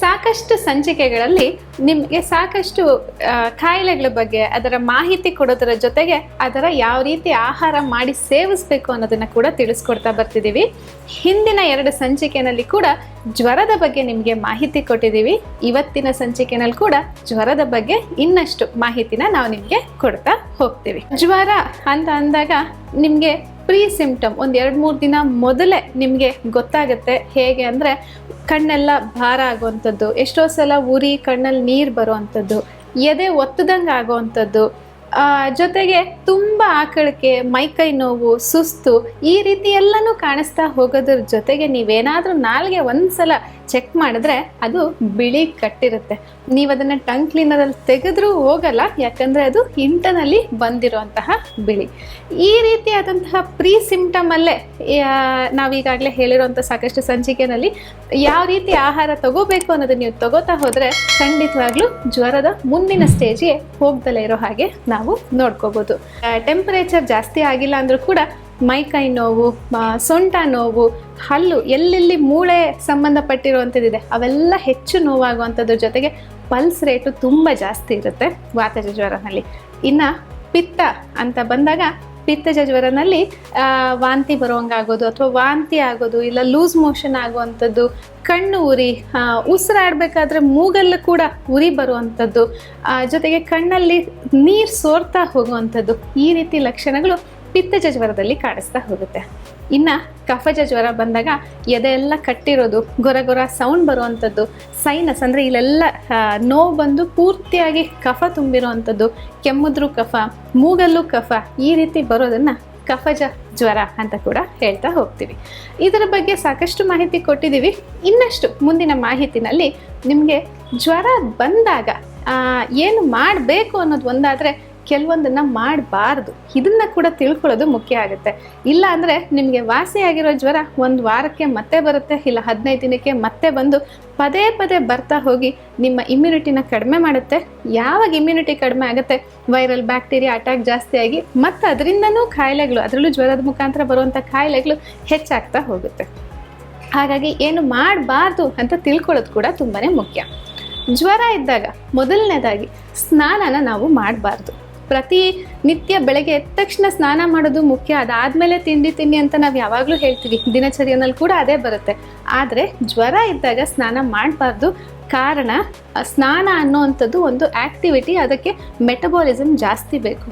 ಸಾಕಷ್ಟು ಸಂಚಿಕೆಗಳಲ್ಲಿ ನಿಮಗೆ ಸಾಕಷ್ಟು ಕಾಯಿಲೆಗಳ ಬಗ್ಗೆ, ಅದರ ಮಾಹಿತಿ ಕೊಡೋದರ ಜೊತೆಗೆ ಅದರ ಯಾವ ರೀತಿ ಆಹಾರ ಮಾಡಿ ಸೇವಿಸಬೇಕು ಅನ್ನೋದನ್ನ ಕೂಡ ತಿಳಿಸ್ಕೊಡ್ತಾ ಬರ್ತಿದ್ದೀವಿ. ಹಿಂದಿನ ಎರಡು ಸಂಚಿಕೆನಲ್ಲಿ ಕೂಡ ಜ್ವರದ ಬಗ್ಗೆ ನಿಮಗೆ ಮಾಹಿತಿ ಕೊಟ್ಟಿದ್ದೀವಿ. ಇವತ್ತಿನ ಸಂಚಿಕೆನಲ್ಲಿ ಕೂಡ ಜ್ವರದ ಬಗ್ಗೆ ಇನ್ನಷ್ಟು ಮಾಹಿತಿನ ನಾವು ನಿಮಗೆ ಕೊಡ್ತಾ ಹೋಗ್ತೀವಿ. ಜ್ವರ ಅಂತ ಅಂದಾಗ ನಿಮಗೆ ಪ್ರೀ ಸಿಂಪ್ಟಮ್ ಒಂದು ಎರಡು ಮೂರು ದಿನ ಮೊದಲೇ ನಿಮಗೆ ಗೊತ್ತಾಗುತ್ತೆ. ಹೇಗೆ ಅಂದರೆ ಕಣ್ಣೆಲ್ಲ ಭಾರ ಆಗುವಂಥದ್ದು. ಎಷ್ಟೋ ಸಲ ಉರಿ, ಕಣ್ಣಲ್ಲಿ ನೀರು ಬರುವಂಥದ್ದು ಎದೆ ಒತ್ತದಂಗೆ ಆಗುವಂಥದ್ದು ಜೊತೆಗೆ ತುಂಬ ಆಕಳಿಕೆ, ಮೈಕೈ ನೋವು, ಸುಸ್ತು, ಈ ರೀತಿ ಎಲ್ಲನೂ ಕಾಣಿಸ್ತಾ ಹೋಗೋದ್ರ ಜೊತೆಗೆ ನೀವೇನಾದರೂ ನಾಲ್ಗೆ ಒಂದ್ಸಲ ಚೆಕ್ ಮಾಡಿದ್ರೆ ಅದು ಬಿಳಿ ಕಟ್ಟಿರುತ್ತೆ. ನೀವು ಅದನ್ನು ಟಂಗ್ ಕ್ಲೀನರಲ್ಲಿ ತೆಗೆದ್ರೂ ಹೋಗಲ್ಲ, ಯಾಕಂದರೆ ಅದು ಇಂಟನಲ್ಲಿ ಬಂದಿರುವಂತಹ ಬಿಳಿ. ಈ ರೀತಿಯಾದಂತಹ ಪ್ರೀ ಸಿಂಪ್ಟಮಲ್ಲೇ ನಾವೀಗಾಗಲೇ ಹೇಳಿರುವಂಥ ಸಾಕಷ್ಟು ಸಂಚಿಕೆನಲ್ಲಿ ಯಾವ ರೀತಿ ಆಹಾರ ತಗೋಬೇಕು ಅನ್ನೋದನ್ನ ನೀವು ತಗೋತಾ ಹೋದರೆ ಖಂಡಿತವಾಗ್ಲೂ ಜ್ವರದ ಮುಂದಿನ ಸ್ಟೇಜ್ಗೆ ಹೋಗ್ದಲೇ ಇರೋ ಹಾಗೆ ನೋಡ್ಕೋಬೋದು. ಟೆಂಪರೇಚರ್ ಜಾಸ್ತಿ ಆಗಿಲ್ಲ ಅಂದರೂ ಕೂಡ ಮೈಕೈ ನೋವು ಸೊಂಟ ನೋವು, ಹಲ್ಲು, ಎಲ್ಲೆಲ್ಲಿ ಮೂಳೆ ಸಂಬಂಧಪಟ್ಟಿರುವಂಥದ್ದಿದೆ, ಅವೆಲ್ಲ ಹೆಚ್ಚು ನೋವಾಗುವಂಥದ್ರ ಜೊತೆಗೆ ಪಲ್ಸ್ ರೇಟು ತುಂಬ ಜಾಸ್ತಿ ಇರುತ್ತೆ ವಾತಜ ಜ್ವರನಲ್ಲಿ ಇನ್ನು ಪಿತ್ತ ಅಂತ ಬಂದಾಗ ಪಿತ್ತಜ ಜ್ವರನಲ್ಲಿ ವಾಂತಿ ಬರುವಂಗಾಗೋದು ಅಥವಾ ವಾಂತಿ ಆಗೋದು, ಇಲ್ಲ ಲೂಸ್ ಮೋಷನ್ ಆಗುವಂಥದ್ದು, ಕಣ್ಣು ಉರಿ ಉಸಿರಾಡಬೇಕಾದ್ರೆ ಮೂಗಲ್ಲೂ ಕೂಡ ಉರಿ ಬರುವಂಥದ್ದು ಜೊತೆಗೆ ಕಣ್ಣಲ್ಲಿ ನೀರು ಸೋರ್ತಾ ಹೋಗುವಂಥದ್ದು, ಈ ರೀತಿ ಲಕ್ಷಣಗಳು ಪಿತ್ತಜ ಜ್ವರದಲ್ಲಿ ಕಾಣಿಸ್ತಾ ಹೋಗುತ್ತೆ. ಇನ್ನು ಕಫಜ ಜ್ವರ ಬಂದಾಗ ಎದೆ ಎಲ್ಲ ಕಟ್ಟಿರೋದು, ಗೊರ ಗೊರ ಸೌಂಡ್ ಬರುವಂಥದ್ದು ಸೈನಸ್ ಅಂದರೆ ಇಲ್ಲೆಲ್ಲ ನೋವು ಬಂದು ಪೂರ್ತಿಯಾಗಿ ಕಫ ತುಂಬಿರುವಂಥದ್ದು ಕೆಮ್ಮುದ್ರೂ ಕಫ, ಮೂಗಲ್ಲೂ ಕಫ, ಈ ರೀತಿ ಬರೋದನ್ನು ಕಫಜ ಜ್ವರ ಅಂತ ಕೂಡ ಹೇಳ್ತಾ ಹೋಗ್ತೀವಿ. ಇದರ ಬಗ್ಗೆ ಸಾಕಷ್ಟು ಮಾಹಿತಿ ಕೊಟ್ಟಿದ್ದೀವಿ. ಇನ್ನಷ್ಟು ಮುಂದಿನ ಮಾಹಿತಿನಲ್ಲಿ ನಿಮಗೆ ಜ್ವರ ಬಂದಾಗ ಏನು ಮಾಡಬೇಕು ಅನ್ನೋದು ಒಂದಾದರೆ ಕೆಲವೊಂದನ್ನು ಮಾಡಬಾರ್ದು. ಇದನ್ನ ಕೂಡ ತಿಳ್ಕೊಳ್ಳೋದು ಮುಖ್ಯ ಆಗುತ್ತೆ. ಇಲ್ಲ ಅಂದರೆ ನಿಮಗೆ ವಾಸಿಯಾಗಿರೋ ಜ್ವರ ಒಂದು ವಾರಕ್ಕೆ ಮತ್ತೆ ಬರುತ್ತೆ, ಇಲ್ಲ ಹದಿನೈದು ದಿನಕ್ಕೆ ಮತ್ತೆ ಬಂದು ಪದೇ ಪದೇ ಬರ್ತಾ ಹೋಗಿ ನಿಮ್ಮ ಇಮ್ಯುನಿಟಿನ ಕಡಿಮೆ ಮಾಡುತ್ತೆ. ಯಾವಾಗ ಇಮ್ಯುನಿಟಿ ಕಡಿಮೆ ಆಗುತ್ತೆ? ವೈರಲ್ ಬ್ಯಾಕ್ಟೀರಿಯಾ ಅಟ್ಯಾಕ್ ಜಾಸ್ತಿ ಆಗಿ ಮತ್ತು ಅದರಿಂದನೂ ಕಾಯಿಲೆಗಳು ಅದರಲ್ಲೂ ಜ್ವರದ ಮುಖಾಂತರ ಬರುವಂಥ ಕಾಯಿಲೆಗಳು ಹೆಚ್ಚಾಗ್ತಾ ಹೋಗುತ್ತೆ. ಹಾಗಾಗಿ ಏನು ಮಾಡಬಾರ್ದು ಅಂತ ತಿಳ್ಕೊಳ್ಳೋದು ಕೂಡ ತುಂಬಾ ಮುಖ್ಯ. ಜ್ವರ ಇದ್ದಾಗ ಮೊದಲನೇದಾಗಿ ಸ್ನಾನನ ನಾವು ಮಾಡಬಾರ್ದು. ಪ್ರತಿ ನಿತ್ಯ ಬೆಳಗ್ಗೆ ಎದ್ದ ತಕ್ಷಣ ಸ್ನಾನ ಮಾಡೋದು ಮುಖ್ಯ. ಅದಾದ್ಮೇಲೆ ತಿಂಡಿ, ತಿನ್ನಿ ಅಂತ ನಾವು ಯಾವಾಗಲೂ ಹೇಳ್ತೀವಿ. ದಿನಚರಿಯಲ್ಲಿ ಕೂಡ ಅದೇ ಬರುತ್ತೆ. ಆದರೆ ಜ್ವರ ಇದ್ದಾಗ ಸ್ನಾನ ಮಾಡಬಾರ್ದು. ಕಾರಣ ಸ್ನಾನ ಅನ್ನೋವಂಥದ್ದು ಒಂದು ಆ್ಯಕ್ಟಿವಿಟಿ ಅದಕ್ಕೆ ಮೆಟಬಾಲಿಸಮ್ ಜಾಸ್ತಿ ಬೇಕು.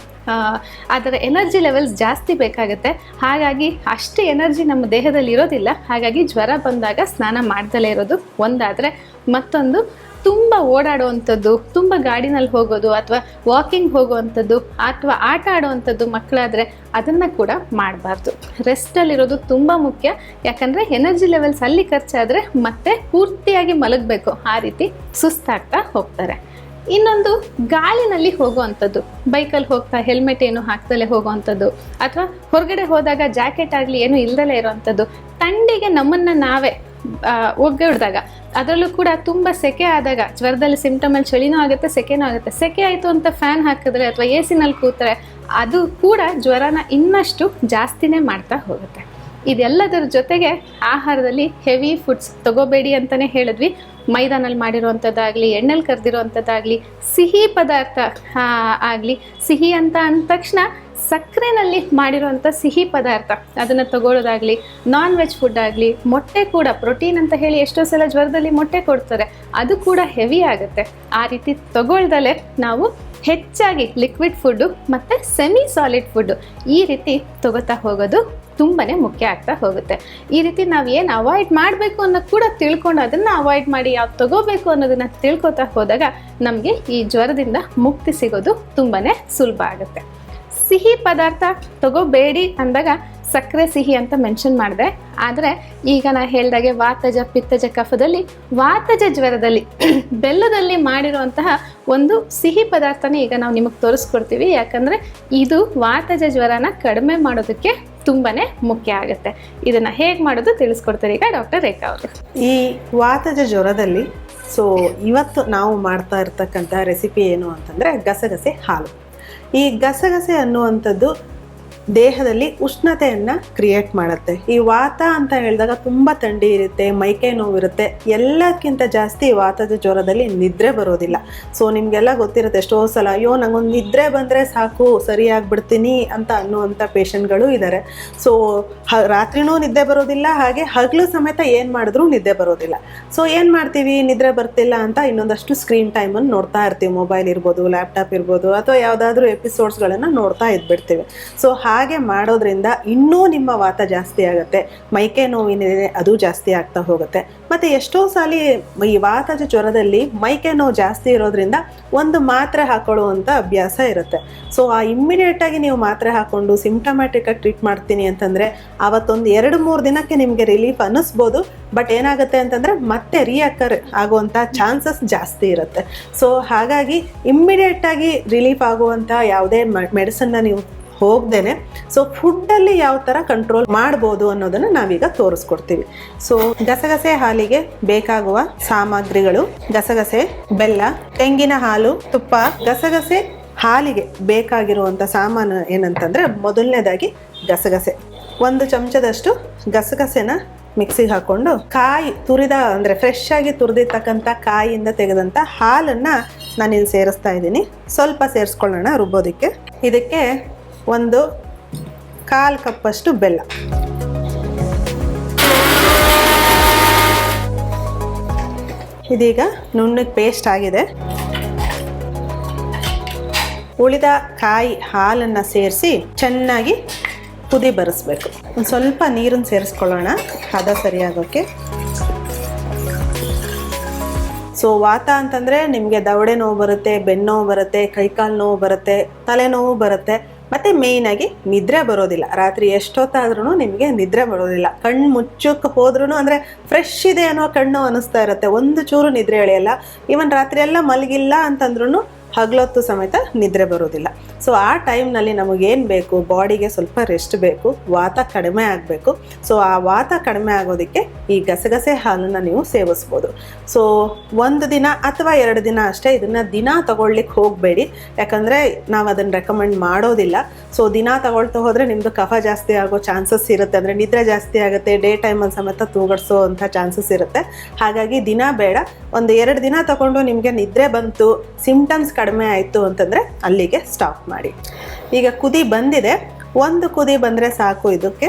ಅದರ ಎನರ್ಜಿ ಲೆವೆಲ್ಸ್ ಜಾಸ್ತಿ ಬೇಕಾಗುತ್ತೆ. ಹಾಗಾಗಿ ಅಷ್ಟೇ ಎನರ್ಜಿ ನಮ್ಮ ದೇಹದಲ್ಲಿ ಇರೋದಿಲ್ಲ ಹಾಗಾಗಿ ಜ್ವರ ಬಂದಾಗ ಸ್ನಾನ ಮಾಡ್ದಲೇ ಇರೋದು ಒಂದಾದರೆ. ಮತ್ತೊಂದು ತುಂಬ ಓಡಾಡುವಂಥದ್ದು, ತುಂಬ ಗಾಡಿನಲ್ಲಿ ಹೋಗೋದು ಅಥವಾ ವಾಕಿಂಗ್ ಹೋಗುವಂಥದ್ದು ಅಥವಾ ಆಟ ಆಡುವಂಥದ್ದು ಮಕ್ಕಳಾದರೆ ಅದನ್ನು ಕೂಡ ಮಾಡಬಾರ್ದು. ರೆಸ್ಟಲ್ಲಿರೋದು ತುಂಬ ಮುಖ್ಯ. ಯಾಕಂದರೆ ಎನರ್ಜಿ ಲೆವೆಲ್ಸ್ ಅಲ್ಲಿ ಖರ್ಚಾದರೆ ಮತ್ತೆ ಪೂರ್ತಿಯಾಗಿ ಮಲಗಬೇಕು. ಆ ರೀತಿ ಸುಸ್ತಾಗ್ತಾ ಹೋಗ್ತಾರೆ. ಇನ್ನೊಂದು, ಗಾಳಿನಲ್ಲಿ ಹೋಗುವಂಥದ್ದು. ಬೈಕಲ್ಲಿ ಹೋಗ್ತಾ ಹೆಲ್ಮೆಟ್ ಏನು ಹಾಕ್ದಲೇ ಹೋಗುವಂಥದ್ದು ಅಥವಾ ಹೊರಗಡೆ ಹೋದಾಗ ಜಾಕೆಟ್ ಆಗಲಿ ಏನು ಇಲ್ದಲೇ ಇರೋವಂಥದ್ದು. ತಂಡಿಗೆ ನಮ್ಮನ್ನು ನಾವೇ ಒಗ್ಗಡ್ದಾಗ ಅದರಲ್ಲೂ ಕೂಡ ತುಂಬ ಸೆಕೆ ಆದಾಗ, ಜ್ವರದಲ್ಲಿ ಸಿಂಪ್ಟಮಲ್ಲಿ ಚಳಿನೂ ಆಗುತ್ತೆ, ಸೆಕೆನೂ ಆಗುತ್ತೆ. ಸೆಕೆ ಆಯಿತು ಅಂತ ಫ್ಯಾನ್ ಹಾಕಿದ್ರೆ ಅಥವಾ ಎ ಸಿನಲ್ಲಿ ಕೂತರೆ, ಅದು ಕೂಡ ಜ್ವರನ ಇನ್ನಷ್ಟು ಜಾಸ್ತಿನೇ ಮಾಡ್ತಾ ಹೋಗುತ್ತೆ. ಇದೆಲ್ಲದರ ಜೊತೆಗೆ ಆಹಾರದಲ್ಲಿ ಹೆವಿ ಫುಡ್ಸ್ ತಗೋಬೇಡಿ ಅಂತಲೇ ಹೇಳಿದ್ವಿ. ಮೈದಾನಲ್ಲಿ ಮಾಡಿರುವಂಥದ್ದಾಗಲಿ ಎಣ್ಣೆಲಿ ಕರೆದಿರುವಂಥದ್ದಾಗಲಿ ಸಿಹಿ ಪದಾರ್ಥ ಆಗಲಿ, ಸಿಹಿ ಅಂತ ಅಂದ ತಕ್ಷಣ ಸಕ್ಕರೆನಲ್ಲಿ ಮಾಡಿರುವಂಥ ಸಿಹಿ ಪದಾರ್ಥ. ಅದನ್ನು ತಗೊಳ್ಳೋದಾಗಲಿ ನಾನ್ ವೆಜ್ ಫುಡ್ ಆಗಲಿ, ಮೊಟ್ಟೆ ಕೂಡ ಪ್ರೋಟೀನ್ ಅಂತ ಹೇಳಿ ಎಷ್ಟೋ ಸಲ ಜ್ವರದಲ್ಲಿ ಮೊಟ್ಟೆ ಕೊಡ್ತಾರೆ. ಅದು ಕೂಡ ಹೆವಿ ಆಗುತ್ತೆ. ಆ ರೀತಿ ತಗೊಳ್ದಲೇ ನಾವು ಹೆಚ್ಚಾಗಿ ಲಿಕ್ವಿಡ್ ಫುಡ್ಡು ಮತ್ತು ಸೆಮಿ ಸಾಲಿಡ್ ಫುಡ್ಡು ಈ ರೀತಿ ತಗೋತಾ ಹೋಗೋದು ತುಂಬಾ ಮುಖ್ಯ ಆಗ್ತಾ ಹೋಗುತ್ತೆ. ಈ ರೀತಿ ನಾವು ಏನು ಅವಾಯ್ಡ್ ಮಾಡಬೇಕು ಅನ್ನೋ ಕೂಡ ತಿಳ್ಕೊಂಡು ಅದನ್ನು ಅವಾಯ್ಡ್ ಮಾಡಿ ಯಾವ್ದು ತಗೋಬೇಕು ಅನ್ನೋದನ್ನು ತಿಳ್ಕೊತಾ ಹೋದಾಗ ನಮಗೆ ಈ ಜ್ವರದಿಂದ ಮುಕ್ತಿ ಸಿಗೋದು ತುಂಬಾ ಸುಲಭ ಆಗುತ್ತೆ. ಸಿಹಿ ಪದಾರ್ಥ ತಗೋಬೇಡಿ ಅಂದಾಗ ಸಕ್ಕರೆ ಸಿಹಿ ಅಂತ ಮೆನ್ಷನ್ ಮಾಡಿದೆ. ಆದರೆ ಈಗ ನಾ ಹೇಳಿದಾಗೆ ವಾತಜ, ಪಿತ್ತಜ ಕಫದಲ್ಲಿ ವಾತಜ ಜ್ವರದಲ್ಲಿ ಬೆಲ್ಲದಲ್ಲಿ ಮಾಡಿರುವಂತಹ ಒಂದು ಸಿಹಿ ಪದಾರ್ಥನೇ ಈಗ ನಾವು ನಿಮಗೆ ತೋರಿಸ್ಕೊಡ್ತೀವಿ. ಯಾಕಂದರೆ ಇದು ವಾತಜ ಜ್ವರನ ಕಡಿಮೆ ಮಾಡೋದಕ್ಕೆ ತುಂಬಾ ಮುಖ್ಯ ಆಗುತ್ತೆ. ಇದನ್ನು ಹೇಗೆ ಮಾಡೋದು ತಿಳಿಸ್ಕೊಡ್ತಾರೆ ಈಗ ಡಾಕ್ಟರ್ ರೇಖಾ ಅವರು. ಈ ವಾತಜ ಜ್ವರದಲ್ಲಿ ಸೊ ಇವತ್ತು ನಾವು ಮಾಡ್ತಾ ಇರ್ತಕ್ಕಂಥ ರೆಸಿಪಿ ಏನು ಅಂತಂದರೆ ಗಸಗಸೆ ಹಾಲು. ಈ ಗಸಗಸೆ ಅನ್ನುವಂಥದ್ದು ದೇಹದಲ್ಲಿ ಉಷ್ಣತೆಯನ್ನು ಕ್ರಿಯೇಟ್ ಮಾಡುತ್ತೆ. ಈ ವಾತ ಅಂತ ಹೇಳಿದಾಗ ತುಂಬಾ ಥಂಡಿ ಇರುತ್ತೆ, ಮೈಕೈ ನೋವು ಇರುತ್ತೆ. ಎಲ್ಲಕ್ಕಿಂತ ಜಾಸ್ತಿ ವಾತದ ಜ್ವರದಲ್ಲಿ ನಿದ್ರೆ ಬರೋದಿಲ್ಲ. ಸೊ ನಿಮಗೆಲ್ಲ ಗೊತ್ತಿರುತ್ತೆ ಎಷ್ಟೋ ಸಲ, ಅಯ್ಯೋ, ನಂಗೊಂದು ನಿದ್ರೆ ಬಂದ್ರೆ ಸಾಕು, ಸರಿಯಾಗ್ಬಿಡ್ತೀನಿ ಅಂತ ಅನ್ನುವಂಥ ಪೇಷಂಟ್ಗಳು ಇದ್ದಾರೆ ಸೊ ರಾತ್ರಿನೂ ನಿದ್ದೆ ಬರೋದಿಲ್ಲ, ಹಾಗೆ ಹಗಲು ಸಮೇತ ಏನು ಮಾಡಿದ್ರೂ ನಿದ್ದೆ ಬರೋದಿಲ್ಲ. ಸೊ ಏನು ಮಾಡ್ತೀವಿ? ನಿದ್ರೆ ಬರ್ತಿಲ್ಲ ಅಂತ ಇನ್ನೊಂದಷ್ಟು ಸ್ಕ್ರೀನ್ ಟೈಮನ್ನು ನೋಡ್ತಾ ಇರ್ತೀವಿ. ಮೊಬೈಲ್ ಇರ್ಬೋದು ಲ್ಯಾಪ್ಟಾಪ್ ಇರ್ಬೋದು, ಅಥವಾ ಯಾವುದಾದ್ರೂ ಎಪಿಸೋಡ್ಸ್ಗಳನ್ನು ನೋಡ್ತಾ ಇದ್ಬಿಡ್ತೀವಿ. ಸೊ ಹಾಗೆ ಮಾಡೋದ್ರಿಂದ ಇನ್ನೂ ನಿಮ್ಮ ವಾತ ಜಾಸ್ತಿ ಆಗುತ್ತೆ. ಮೈಕೆ ನೋವಿನಿದೆ ಅದು ಜಾಸ್ತಿ ಆಗ್ತಾ ಹೋಗುತ್ತೆ. ಮತ್ತು ಎಷ್ಟೋ ಸಲ ಈ ವಾತದ ಜ್ವರದಲ್ಲಿ ಮೈಕೆ ನೋವು ಜಾಸ್ತಿ ಇರೋದ್ರಿಂದ ಒಂದು ಮಾತ್ರೆ ಹಾಕೊಳ್ಳುವಂಥ ಅಭ್ಯಾಸ ಇರುತ್ತೆ. ಸೊ ಆ ಇಮ್ಮಿಡಿಯೇಟಾಗಿ ನೀವು ಮಾತ್ರೆ ಹಾಕ್ಕೊಂಡು ಸಿಂಪ್ಟಮ್ಯಾಟಿಕಾಗಿ ಟ್ರೀಟ್ ಮಾಡ್ತೀನಿ ಅಂತಂದರೆ ಆವತ್ತೊಂದು ಎರಡು ಮೂರು ದಿನಕ್ಕೆ ನಿಮಗೆ ರಿಲೀಫ್ ಅನ್ನಿಸ್ಬೋದು. ಬಟ್ ಏನಾಗುತ್ತೆ ಅಂತಂದರೆ ಮತ್ತೆ ರಿಯಕರ್ ಆಗುವಂಥ ಚಾನ್ಸಸ್ ಜಾಸ್ತಿ ಇರುತ್ತೆ. ಸೊ ಹಾಗಾಗಿ ಇಮ್ಮಿಡಿಯೇಟಾಗಿ ರಿಲೀಫ್ ಆಗುವಂಥ ಯಾವುದೇ ಮೆಡಿಸನ್ನ ನೀವು ಹೋಗ್ದೇನೆ. ಸೊ ಫುಡ್ಡಲ್ಲಿ ಯಾವ ಥರ ಕಂಟ್ರೋಲ್ ಮಾಡ್ಬೋದು ಅನ್ನೋದನ್ನು ನಾವೀಗ ತೋರಿಸ್ಕೊಡ್ತೀವಿ. ಸೊ ಗಸಗಸೆ ಹಾಲಿಗೆ ಬೇಕಾಗುವ ಸಾಮಗ್ರಿಗಳು, ಗಸಗಸೆ, ಬೆಲ್ಲ, ತೆಂಗಿನ ಹಾಲು, ತುಪ್ಪ. ಗಸಗಸೆ ಹಾಲಿಗೆ ಬೇಕಾಗಿರುವಂಥ ಸಾಮಾನು ಏನಂತಂದರೆ ಮೊದಲನೇದಾಗಿ ಗಸಗಸೆ. ಒಂದು ಚಮಚದಷ್ಟು ಗಸಗಸೆನ ಮಿಕ್ಸಿಗೆ ಹಾಕೊಂಡು ಕಾಯಿ ತುರಿದ ಅಂದರೆ ಫ್ರೆಶ್ ಆಗಿ ತುರಿದಿರ್ತಕ್ಕಂಥ ಕಾಯಿಯಿಂದ ತೆಗೆದಂಥ ಹಾಲನ್ನು ನಾನಿಲ್ಲಿ ಸೇರಿಸ್ತಾ ಇದ್ದೀನಿ. ಸ್ವಲ್ಪ ಸೇರಿಸ್ಕೊಳ್ಳೋಣ ರುಬ್ಬೋದಕ್ಕೆ. ಇದಕ್ಕೆ ಒಂದು ಕಾಲು ಕಪ್ಪಷ್ಟು ಬೆಲ್ಲ. ಇದೀಗ ನುಣ್ಣಗೆ ಪೇಸ್ಟ್ ಆಗಿದೆ. ಉಳಿದ ಕಾಯಿ ಹಾಲನ್ನು ಸೇರಿಸಿ ಚೆನ್ನಾಗಿ ಕುದಿ ಬರೆಸ್ಬೇಕು. ಒಂದು ಸ್ವಲ್ಪ ನೀರನ್ನು ಸೇರಿಸ್ಕೊಳ್ಳೋಣ. ಹದ ಸರಿಯಾಗೋಕ್ಕೆ ಸೊ ವಾತ ಅಂತಂದರೆ ನಿಮಗೆ ದವಡೆ ನೋವು ಬರುತ್ತೆ ಬೆನ್ನು ನೋವು ಬರುತ್ತೆ, ಕೈಕಾಲು ನೋವು ಬರುತ್ತೆ, ತಲೆನೋವು ಬರುತ್ತೆ. ಮತ್ತು ಮೇಯ್ನಾಗಿ ನಿದ್ರೆ ಬರೋದಿಲ್ಲ. ರಾತ್ರಿ ಎಷ್ಟೊತ್ತಾದ್ರೂ ನಿಮಗೆ ನಿದ್ರೆ ಬರೋದಿಲ್ಲ. ಕಣ್ಣು ಮುಚ್ಚಕ್ಕೆ ಹೋದ್ರೂ ಅಂದರೆ ಫ್ರೆಶ್ ಇದೆ ಅನ್ನೋ ಕಣ್ಣು ಅನಿಸ್ತಾ ಇರುತ್ತೆ. ಒಂದು ಚೂರು ನಿದ್ರೆ ಎಳೆಯಲ್ಲ. ಈವನ್ ರಾತ್ರಿ ಎಲ್ಲ ಮಲಗಿಲ್ಲ ಅಂತಂದ್ರೂ ಹಗಲೊತ್ತು ಸಮೇತ ನಿದ್ರೆ ಬರೋದಿಲ್ಲ ಸೊ ಆ ಟೈಮ್ನಲ್ಲಿ ನಮಗೇನು ಬೇಕು? ಬಾಡಿಗೆ ಸ್ವಲ್ಪ ರೆಸ್ಟ್ ಬೇಕು, ವಾತ ಕಡಿಮೆ ಆಗಬೇಕು. ಸೊ ಆ ವಾತ ಕಡಿಮೆ ಆಗೋದಕ್ಕೆ ಈ ಗಸಗಸೆ ಹಾಲನ್ನು ನೀವು ಸೇವಿಸ್ಬೋದು. ಸೊ ಒಂದು ದಿನ ಅಥವಾ ಎರಡು ದಿನ ಅಷ್ಟೇ ಇದನ್ನು ದಿನ ತಗೊಳ್ಲಿಕ್ಕೆ ಹೋಗಬೇಡಿ. ಯಾಕಂದರೆ ನಾವು ಅದನ್ನು ರೆಕಮೆಂಡ್ ಮಾಡೋದಿಲ್ಲ. ಸೊ ದಿನ ತಗೊಳ್ತಾ ಹೋದರೆ ನಿಮ್ಮದು ಕಫ ಜಾಸ್ತಿ ಆಗೋ ಚಾನ್ಸಸ್ ಇರುತ್ತೆ. ಅಂದರೆ ನಿದ್ರೆ ಜಾಸ್ತಿ ಆಗುತ್ತೆ ಡೇ ಟೈಮಲ್ಲಿ ಸಮೇತ ತೂಗಡಿಸೋ ಅಂಥ ಚಾನ್ಸಸ್ ಇರುತ್ತೆ. ಹಾಗಾಗಿ ದಿನ ಬೇಡ. ಒಂದು ಎರಡು ದಿನ ತಗೊಂಡು ನಿಮಗೆ ನಿದ್ರೆ ಬಂತು ಸಿಮ್ಟಮ್ಸ್ ಕಡಿಮೆ ಆಯಿತು ಅಂತಂದರೆ ಅಲ್ಲಿಗೆ ಸ್ಟಾಪ್ ಮಾಡಿ. ಈಗ ಕುದಿ ಬಂದಿದೆ. ಒಂದು ಕುದಿ ಬಂದರೆ ಸಾಕು ಇದಕ್ಕೆ.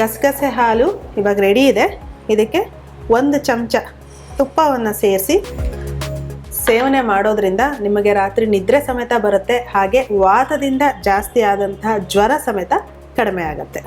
ಗಸಗಸೆ ಹಾಲು ಇವಾಗ ರೆಡಿ ಇದೆ. ಇದಕ್ಕೆ ಒಂದು ಚಮಚ ತುಪ್ಪವನ್ನು ಸೇರಿಸಿ ಸೇವನೆ ಮಾಡೋದ್ರಿಂದ ನಿಮಗೆ ರಾತ್ರಿ ನಿದ್ರೆ ಸಮೇತ ಬರುತ್ತೆ. ಹಾಗೆ ವಾತದಿಂದ ಜಾಸ್ತಿ ಆದಂತಹ ಜ್ವರ ಸಮೇತ ಕಡಿಮೆ ಆಗುತ್ತೆ.